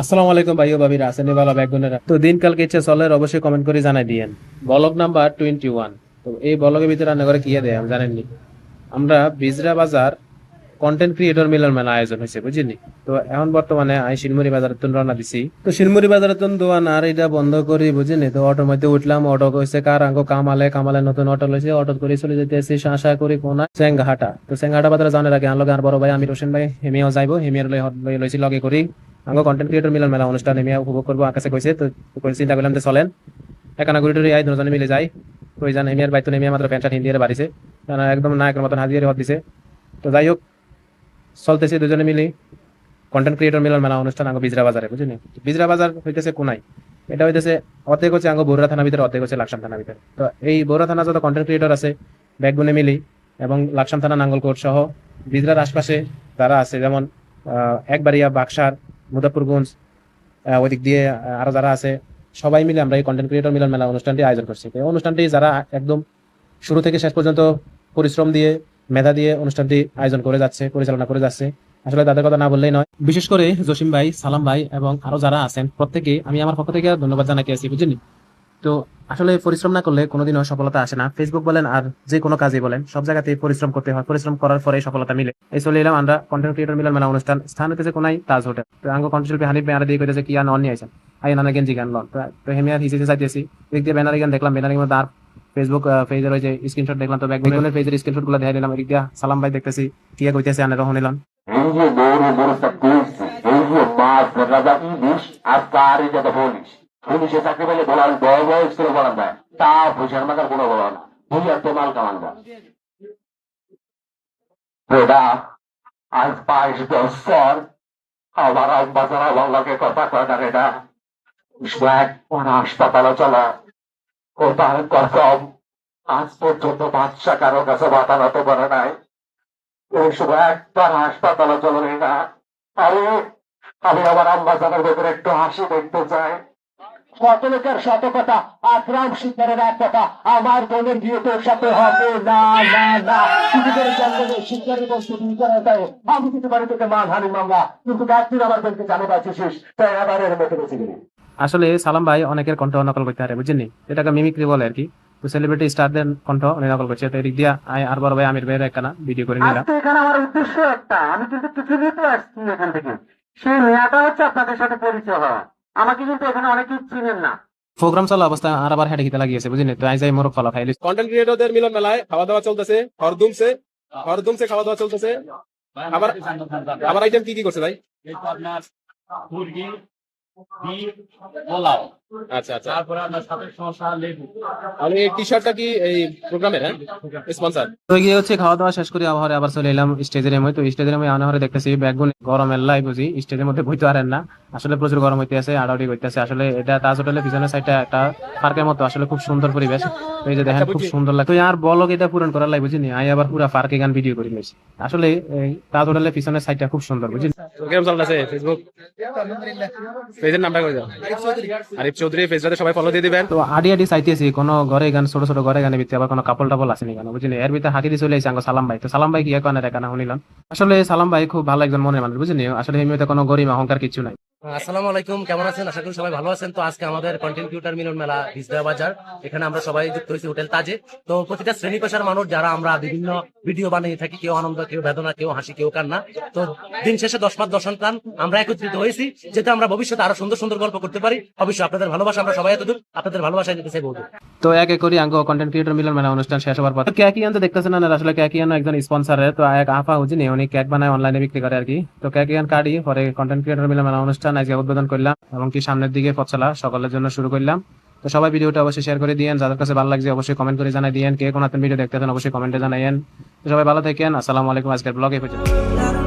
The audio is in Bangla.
আসসালামু আলাইকুম ভাইও ভাবিরা, আছেন ভালো ব্যাগুনেরা তো দিনকাল কেছে চলের অবশ্যই কমেন্ট করে জানাই দিয়েন। ব্লগ নাম্বার টোয়েন্টি ওয়ান তো এই ব্লগের ভিতরে রান্না করে কি দেয়, আমি জানেননি। আমরা বিজরা বাজার কন্টেন্ট ক্রিয়েটর মিলন মেলা আয়োজন হয়েছে বুঝলি তো এখন বর্তমানে আমি শিলমুড়ি বাজারের তুন রওনা দিছি। তো শিলমুড়ি বাজারের তুন দোয়ান আর এটা বন্ধ করি বুঝলি তো অটোর মধ্যে উঠলাম, অটো কইছে, কার আঙ্গ কামালে কামালে নতুন অটো লইছে অটো করে চলে যেতেছি আশা করি কোনা চেঙ্গাহাটা তো চেঙ্গাহাটা বাজারে জানার আগে আনলো আর বড় ভাই আমি রোশন ভাই, হেমিয়াও যাইবো, হেমিয়ার লই- লইছি, লগে করি। আঙ্গ কন্টেন্ট ক্রিয়েটর মিলন মেলা অনুষ্ঠান হেমিয়া উপভোগ করব, আকাশে কইছে তো তো চিন্তা করলাম যে চলেন। একানা ঘুরি টুরি আই দুজনে মিলে যাই। কই জান হেমিয়ার বাইতো হেমিয়া মাত্র প্যান্ট শার্ট হিন্দিয়ারে বাড়িছে। তারা একদম নায়কের মতন হাজিয়ারে হত দিছে। তো যাই হোক, চলতেছে দুজনে মিলে। কন্টেন্ট ক্রিয়েটর মিলন মেলা অনুষ্ঠান আঙ্গ বিজরা বাজারে, বুঝলি? বিজরা বাজার হইতেছে কোনাই। এটা হইতেছে অর্ধেক হচ্ছে আঙ্গ বৌরা থানা ভিতরে, অর্ধেক হচ্ছে লাকসাম থানা ভিতরে। তো এই বৌরা থানা যত কন্টেন্ট ক্রিয়েটর আছে ব্যাগগুনে মিলি এবং লাকসাম থানা নাঙ্গলকোট সহ বিজরার আশপাশে যারা আছে, যেমন একবারিয়া বাক্সার মুদাপুরগঞ্জ ওই ওইদিক দিয়ে আরও যারা আছে, সবাই মিলে আমরা এই কন্টেন্ট ক্রিয়েটর মিলন মেলা অনুষ্ঠানটি আয়োজন করছি। এই অনুষ্ঠানটি যারা একদম শুরু থেকে শেষ পর্যন্ত পরিশ্রম দিয়ে, মেধা দিয়ে অনুষ্ঠানটি আয়োজন করে যাচ্ছে, পরিচালনা করে যাচ্ছে, আসলে তাদের কথা না বললেই নয়। বিশেষ করে জসিম ভাই, সালাম ভাই এবং আরও যারা আছেন প্রত্যেকে আমি আমার পক্ষ থেকে ধন্যবাদ জানাতে আছি বুঝলি তো আসলে পরিশ্রম না করলে কোনোদিনও সফলতা আসে না ফেসবুক বলেন আর যে কোনো কাজে বলেন সব জায়গাতে পরিশ্রম করতে হয় পরিশ্রম করার পরে সফলতা মিলে এই চলে এলাম আমরা কন্টেন্ট ক্রিয়েটর মিলন মেলা অনুষ্ঠান স্থান হতেছে কোনাই তাজ হোটেল তো আঙ্গ শিল্পী হানিফ ব্যানার দিয়ে কইতেছে কি আর নন নিয়ে আইছেন আই নানা গেঞ্জি গান লন তো- হেমিয়ার হিসেবে চাইতেছি এদিক দিয়ে ব্যানার গান দেখলাম ব্যানার মধ্যে আর ফেসবুক পেজের ওই যে স্ক্রিনশট দেখলাম তো ব্যাকগ্রাউন্ডের পেজের স্ক্রিনশটগুলো দেখাই দিলাম এদিক দিয়ে সালাম ভাই দেখতেছি কি কইতেছে আনে রহন নিলাম Ele louro, louro sacuce, ele massa, nada indus, as caras de bolis. পুলিশে চাকরি পেলে বলার বড় বড় স্কুলে বলার দেয় তা বুঝার মাকার কোনো বলো না। বুঝার তো মাল কামান দেয় আজ বাইশ বছর আমার আব্বাসারা বাংলাকে কথা কয় না একবার হাসপাতালে চলা। ও তার কসম, আজ পর্যন্ত বাচ্চা কারও কাছে মাথা নত করে নাই। ওই সময় একবার হাসপাতালে চলে না। আরে, আমি আমার আম্বাজানের ভেতরে একটু হাসি দেখতে চাই। কত লোকের শত কথা আকরাম শিকারের এক কথা আমার বোনের বিয়ে তোর সাথে হবে না শিকারের আমি কিন্তু বাড়ি থেকে মান হানি মামলা। কিন্তু একদিন আমার বোনকে জানে পাচ্ছিস তাই এবারের মতো বেঁচে গেলি। আসলে সালাম ভাই অনেকের কণ্ঠ নকল করতে পারে বুঝলি এটাকে মিমিক্রি বলে আর কি। তো সেলিব্রিটি স্টারদের কণ্ঠ উনি নকল করছে। তো এদিক দিয়া আই আর বড় ভাই আমির ভাইয়ের একখানা ভিডিও করে নিলাম। এখানে আমার উদ্দেশ্য একটা। আমি কিন্তু কিছু নিতে আসছি এখান থেকে। সেই মেয়াটা হচ্ছে আপনাদের সাথে পরিচয় হওয়া। আমাকে কিন্তু এখানে অনেকেই চিনেন না। প্রোগ্রাম চলা অবস্থায় আর আবার হেঁটে খেতে লাগিয়েছে বুঝলি তো আই যাই মোরগ ফলা খাইলি কন্টেন্ট ক্রিয়েটরদের মিলন মেলায় খাওয়া দাওয়া চলতেছে হরদুমসে হরদুমসে খাওয়া দাওয়া চলতেছে। আবার আবার আইটেম কি কি করছে ভাই? এই তো আপনার মুরগি আচ্ছা আচ্ছা। তারপরে আপনার সাথে শসা লেবু আমি এই টি শার্টটা কি এই প্রোগ্রামের হ্যাঁ? স্পন্সর তো গিয়ে হচ্ছে খাওয়া দাওয়া শেষ করে আবার আবার চলে এলাম স্টেজের মধ্যে তো স্টেজের মধ্যে আনা হরে দেখতেছি ব্যাগুন গরম বুঝি স্টেজের মধ্যে বইতে পারেন না। আসলে প্রচুর গরম হইতে আছে আড়াউড়ি করতেছে। আসলে এটা তাজ হোটেলের পিছনের সাইডটা একটা পার্কের মতো আসলে খুব সুন্দর পরিবেশ। তো এই যে দেখেন খুব সুন্দর লাগে তো আর বলক এটা পূরণ করার লাগে বুঝিনি আমি আবার পুরো পার্কে গান ভিডিও করে নিয়েছি আসলে তাজ হোটেলের পিছনের সাইডটা খুব সুন্দর বুঝিনি? কেমন চলতেছে ফেসবুক পেজের নামটা করে দাও? আরিফ চৌধুরী। সবাই ফলো দিয়ে দিবেন। তো আডি আডি চাইতেছি কোনো ঘরে গান ছোট ছোট ঘরে আবার কোনো কাপড় টাপল আসেনি কেন বুঝলি? এর ভিতরে হাঁকি দিয়ে চলে আসছে আঙ্গ সালাম ভাই। তো সালাম ভাই কি এখন শুনিলাম? আসলে সালাম ভাই খুব ভালো একজন মনে মানুষ বুঝলি? আসলে এই কোনো গরিমা অহংকার কিছু নাই। আসসালামু আলাইকুম, কেমন আছেন? আশা করি সবাই ভালো আছেন। তো আজকে আমাদের কন্টেন্ট ক্রিয়েটর মিলন মেলা বিজয়া বাজার এখানে আমরা সবাই যুক্ত হয়েছি হোটেল তাজে। তো প্রতিটা শ্রেণি পেশার মানুষ, যারা আমরা বিভিন্ন ভিডিও বানিয়ে থাকি, কেউ আনন্দ, কেউ বেদনা, কেউ হাসি, কেউ কান্না, তো দিন শেষে দশ পাঁচ দশ সন্তান আমরা একত্রিত হয়েছি যাতে আমরা ভবিষ্যতে আরও সুন্দর সুন্দর গল্প করতে পারি। অবশ্যই আপনাদের ভালোবাসা, আমরা সবাই এতদূর আপনাদের ভালোবাসায় নিতে চাই বহুদূর। তো এক এক করে আঙ্গ কন্টেন্ট ক্রিয়েটর মিলন মেলা অনুষ্ঠান শেষ হওয়ার পর। কে কি আনতে দেখতেছেন না আসলে কে কি একজন স্পন্সর তো এক আফা হচ্ছে নি উনি কেক বানায় অনলাইনে বিক্রি করে আর কি। তো কে কি আন কার্ডই পরে কন্টেন্ট ক্রিয়েটর মিলন মেলা অনুষ্ঠান আজকে উদ্বোধন করলাম এবং কি সামনের দিকে পথ চলা সকলের জন্য শুরু করলাম। তো সবাই ভিডিওটা অবশ্যই শেয়ার করে দিয়েন। যাদের কাছে ভালো লাগছে অবশ্যই কমেন্ট করে জানাই দিয়েন। কে কোন ভিডিও দেখতে অবশ্যই কমেন্টে জানাইয়েন। তো সবাই ভালো থাকেন। আসসালামু আলাইকুম। আজকের ব্লগে পর্যন্ত।